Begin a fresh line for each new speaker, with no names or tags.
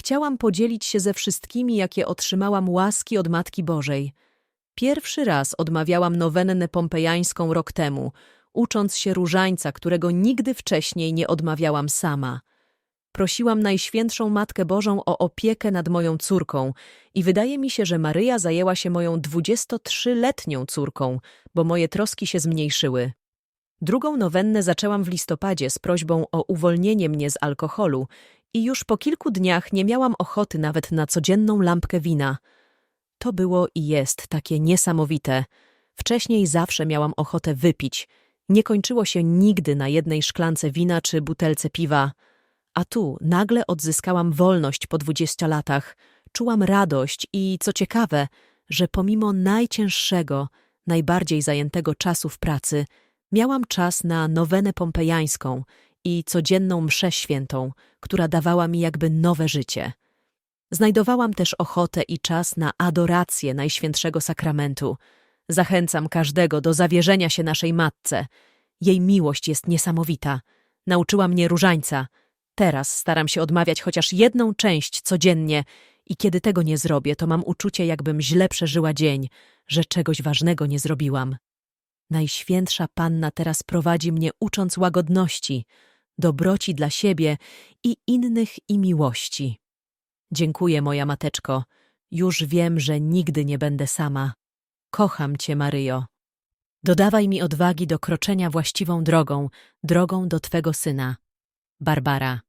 Chciałam podzielić się ze wszystkimi, jakie otrzymałam łaski od Matki Bożej. Pierwszy raz odmawiałam nowennę pompejańską rok temu, ucząc się różańca, którego nigdy wcześniej nie odmawiałam sama. Prosiłam Najświętszą Matkę Bożą o opiekę nad moją córką i wydaje mi się, że Maryja zajęła się moją 23-letnią córką, bo moje troski się zmniejszyły. Drugą nowennę zaczęłam w listopadzie z prośbą o uwolnienie mnie z alkoholu i już po kilku dniach nie miałam ochoty nawet na codzienną lampkę wina. To było i jest takie niesamowite. Wcześniej zawsze miałam ochotę wypić. Nie kończyło się nigdy na jednej szklance wina czy butelce piwa. A tu nagle odzyskałam wolność po dwudziestu latach. Czułam radość i, co ciekawe, że pomimo najcięższego, najbardziej zajętego czasu w pracy, miałam czas na nowenę pompejańską i codzienną mszę świętą, która dawała mi jakby nowe życie. Znajdowałam też ochotę i czas na adorację Najświętszego Sakramentu. Zachęcam każdego do zawierzenia się naszej Matce. Jej miłość jest niesamowita. Nauczyła mnie różańca. Teraz staram się odmawiać chociaż jedną część codziennie i kiedy tego nie zrobię, to mam uczucie, jakbym źle przeżyła dzień, że czegoś ważnego nie zrobiłam. Najświętsza Panna teraz prowadzi mnie ucząc łagodności, dobroci dla siebie i innych i miłości. Dziękuję, moja mateczko. Już wiem, że nigdy nie będę sama. Kocham cię, Maryjo. Dodawaj mi odwagi do kroczenia właściwą drogą, drogą do Twego Syna. Barbara.